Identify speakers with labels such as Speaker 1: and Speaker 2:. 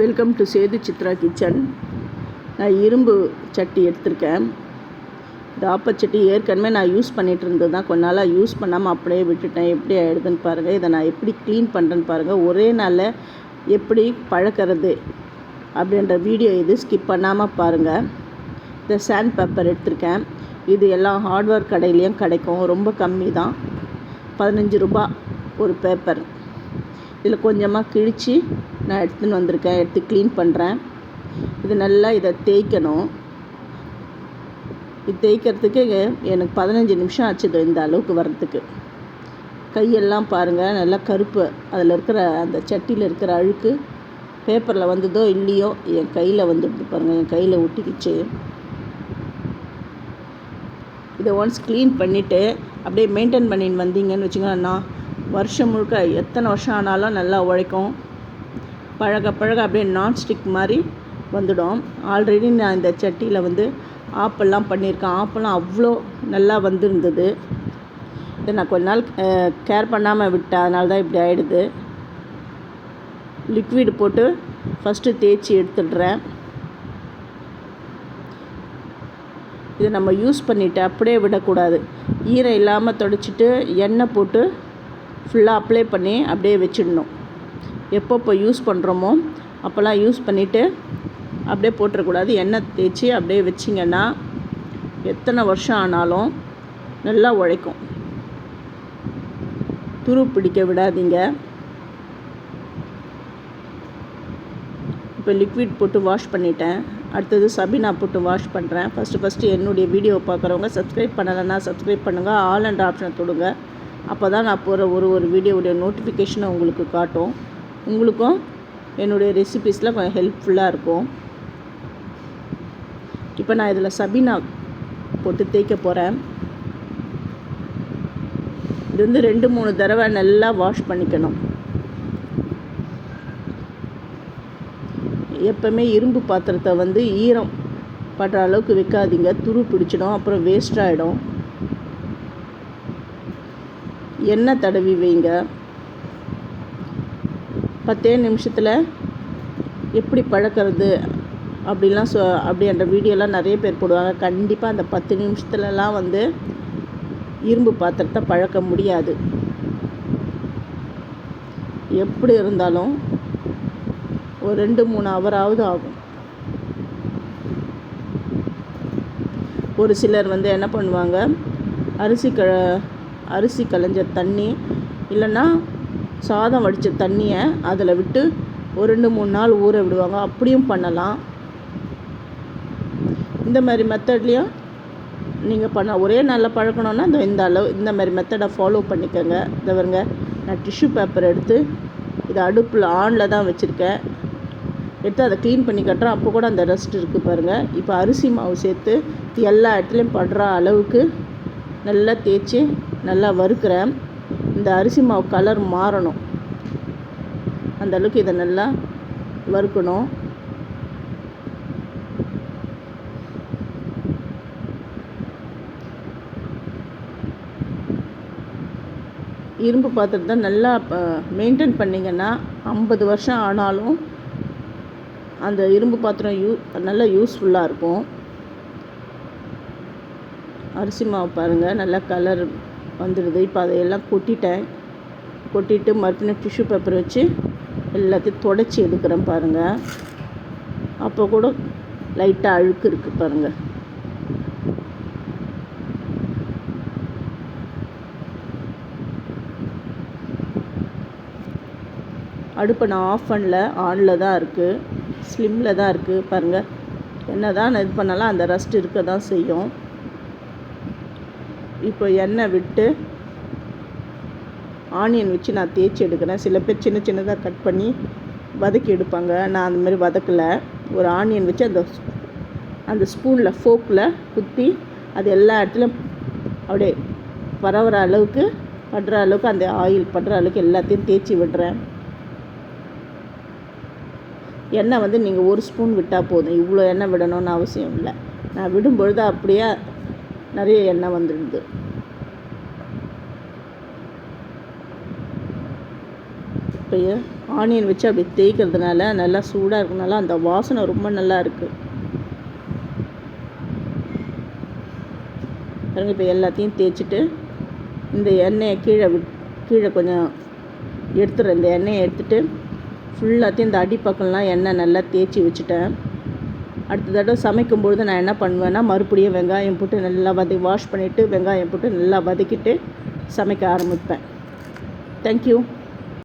Speaker 1: Welcome to Sethu Chitra kitchen நான் இரும்பு சட்டி எடுத்திருக்கேன். இந்த ஆப்பச்சட்டி ஏற்கனவே நான் யூஸ் பண்ணிகிட்டு இருந்தது தான். கொஞ்ச நாளாக யூஸ் பண்ணாமல் அப்படியே விட்டுட்டேன். எப்படி ஆகிடுதுன்னு பாருங்கள் இதை நான் எப்படி க்ளீன் பண்ணுறேன்னு பாருங்கள் ஒரே நாளில் எப்படி பழக்கிறது அப்படின்ற வீடியோ இது ஸ்கிப் பண்ணாமல் பாருங்கள் இந்த சாண்ட் பேப்பர் எடுத்திருக்கேன். இது எல்லாம் ஹார்ட்வேர் கடையிலையும் கிடைக்கும். ரொம்ப கம்மி தான். பதினஞ்சு ரூபா ஒரு பேப்பர் இதில் கொஞ்சமாக கிழித்து நான் எடுத்துன்னு வந்திருக்கேன். எடுத்து க்ளீன் பண்ணுறேன் இது நல்லா இதை தேய்க்கணும். இது தேய்க்கிறதுக்கு எனக்கு பதினஞ்சு நிமிஷம் ஆச்சுது இந்த அளவுக்கு வர்றதுக்கு. கையெல்லாம் பாருங்கள் நல்லா கருப்பு. அதில் இருக்கிற அந்த சட்டியில் இருக்கிற அழுக்கு பேப்பரில் வந்ததோ இல்லையோ என் கையில் வந்துடுது பாருங்கள் என் கையில் ஒட்டிக்கிச்சு. இதை ஒன்ஸ் க்ளீன் பண்ணிவிட்டு அப்படியே மெயின்டைன் பண்ணின்னு வந்தீங்கன்னு வச்சுக்கோங்கண்ணா வருஷம் முழுக்க எத்தனை வருஷம் ஆனாலும் நல்லா உழைக்கும். பழக பழக அப்படியே நான்ஸ்டிக் மாதிரி வந்துடும். ஆல்ரெடி நான் இந்த சட்டியில் வந்து ஆப்பெல்லாம் பண்ணியிருக்கேன். ஆப்பெல்லாம் அவ்வளோ நல்லா வந்திருந்தது. இதை நான் கொஞ்ச நாள் கேர் பண்ணாமல் விட்டேன். அதனால தான் இப்படி ஆகிடுது லிக்விட் போட்டு ஃபஸ்ட்டு தேய்ச்சி எடுத்துடுறேன். இதை நம்ம யூஸ் பண்ணிவிட்டு அப்படியே விடக்கூடாது. ஈரம் இல்லாமல் தொடச்சிட்டு எண்ணெய் போட்டு ஃபுல்லாக அப்ளை பண்ணி அப்படியே வச்சிடணும். எப்பப்போ யூஸ் பண்ணுறோமோ அப்போல்லாம் யூஸ் பண்ணிவிட்டு அப்படியே போட்டுறக்கூடாது. எண்ணெய் தேய்ச்சி அப்படியே வச்சிங்கன்னா எத்தனை வருஷம் ஆனாலும் நல்லா உழைக்கும். துரு பிடிக்க விடாதீங்க. இப்போ லிக்விட் போட்டு வாஷ் பண்ணிட்டேன். அடுத்தது சபினா போட்டு வாஷ் பண்ணுறேன் ஃபஸ்ட்டு ஃபஸ்ட்டு என்னுடைய வீடியோ பார்க்குறவங்க சப்ஸ்கிரைப் பண்ணலைன்னா சப்ஸ்கிரைப் பண்ணுங்கள் ஆல் அண்ட் ஆப்ஷனை தொடுங்க. அப்போ தான் நான் போகிற ஒரு ஒரு வீடியோவுடைய நோட்டிஃபிகேஷனை உங்களுக்கு காட்டும். உங்களுக்கும் என்னுடைய ரெசிபீஸில் கொஞ்சம் ஹெல்ப்ஃபுல்லாக இருக்கும். இப்போ நான் இதில் சபினா போட்டு தேய்க்க போகிறேன் இது வந்து ரெண்டு மூணு தடவை நல்லா வாஷ் பண்ணிக்கணும். எப்போவுமே இரும்பு பாத்திரத்தை வந்து ஈரம் படுற அளவுக்கு வைக்காதீங்க. துரு பிடிச்சிடும் அப்புறம் வேஸ்ட் ஆகிடும் எண்ணெய் தடவி வைங்க. பத்தே நிமிஷத்தில் எப்படி பழக்கிறது அப்படிலாம் சொ அப்படின்ற வீடியோலாம் நிறைய பேர் போடுவாங்க. கண்டிப்பாக அந்த பத்து நிமிஷத்துலலாம் வந்து இரும்பு பாத்திரத்தை பழக்க முடியாது. எப்படி இருந்தாலும் ஒரு ரெண்டு மூணு ஹவராவது ஆகும். ஒரு சிலர் வந்து என்ன பண்ணுவாங்க? அரிசி க அரிசி களைஞ்ச தண்ணி இல்லைன்னா சாதம் வடித்த தண்ணியை அதில் விட்டு ஒரு ரெண்டு மூணு நாள் ஊற விடுவாங்க. அப்படியும் பண்ணலாம். இந்த மாதிரி மெத்தட்லேயும் நீங்கள் பண்ண ஒரே நாளில் பழக்கணும்னா இந்த இந்த அளவு இந்த மாதிரி மெத்தடை ஃபாலோ பண்ணிக்கோங்க. இதை வருங்க நான் டிஷ்யூ பேப்பர் எடுத்து இதை அடுப்பில் ஆனில் தான் வச்சுருக்கேன். எடுத்து அதை க்ளீன் பண்ணி கட்டுறேன். அப்போ கூட அந்த ரெஸ்ட் இருக்குது பாருங்கள் இப்போ அரிசி மாவு சேர்த்து எல்லா இடத்துலையும் படுற அளவுக்கு நல்லா தேய்ச்சி நல்லா வறுக்கிறேன். இந்த அரிசி மாவு கலர் மாறணும். அந்த அளவுக்கு இதை நல்லா வறுக்கணும். இரும்பு பாத்திரத்தை நல்லா மெயின்டைன் பண்ணிங்கன்னா ஐம்பது வருஷம் ஆனாலும் அந்த இரும்பு பாத்திரம் யூ நல்லா யூஸ்ஃபுல்லாக இருக்கும். அரிசி மாவு பாருங்கள் நல்லா கலர் வந்துடுது. இப்போ அதையெல்லாம் கொட்டிட்டேன். கொட்டிட்டு மறுபடியும் டிஷ்யூ பேப்பர் வச்சு எல்லாத்தையும் தொடச்சி எடுக்கிறேன் பாருங்கள் அப்போ கூட லைட்டாக அழுக்கு இருக்குது பாருங்கள் அடுப்பை நான் ஆஃப் பண்ணல. ஆனில் தான் இருக்குது ஸ்லிம்மில் தான் இருக்குது பாருங்கள் என்ன தான் நான் இது பண்ணாலும் அந்த ரஸ்ட் இருக்க தான் செய்யும். இப்போ எண்ணெய் விட்டு ஆனியன் வச்சு நான் தேய்ச்சி எடுக்கிறேன். சில பேர் சின்ன சின்னதாக கட் பண்ணி வதக்கி எடுப்பாங்க. நான் அந்த மாதிரி வதக்கலை. ஒரு ஆனியன் வச்சு அந்த அந்த ஸ்பூனில் ஃபோக்கில் குத்தி அது எல்லா இடத்துலையும் அப்படியே பரவுற அளவுக்கு படுற அளவுக்கு அந்த ஆயில் படுற அளவுக்கு எல்லாத்தையும் தேய்ச்சி விடுறேன். எண்ணெய் வந்து நீங்கள் ஒரு ஸ்பூன் விட்டால் போதும். இவ்வளோ எண்ணெய் விடணும்னு அவசியம் இல்லை. நான் விடும்பொழுது அப்படியே நிறைய எண்ணெய் வந்துடுது இப்போ ஆனியன் வச்சு அப்படி தேய்க்கிறதுனால நல்லா சூடாக இருக்கனால அந்த வாசனை ரொம்ப நல்லா இருக்குது பாருங்க இப்போ எல்லாத்தையும் தேய்ச்சிட்டு இந்த எண்ணெயை கீழே விட் கீழே கொஞ்சம் எடுத்துடுறேன். இந்த எண்ணெயை எடுத்துகிட்டு ஃபுல்லாத்தையும் இந்த அடிப்பக்கம்லாம் எண்ணெய் நல்லா தேய்ச்சி வச்சுட்டேன். அடுத்த தடவை சமைக்கும்பொழுது நான் என்ன பண்ணுவேன்னா மறுபடியும் வெங்காயம் போட்டு நல்லா வதக்கி வாஷ் பண்ணிவிட்டு வெங்காயம் போட்டு நல்லா வதக்கிட்டு சமைக்க ஆரம்பிப்பேன். தேங்க்யூ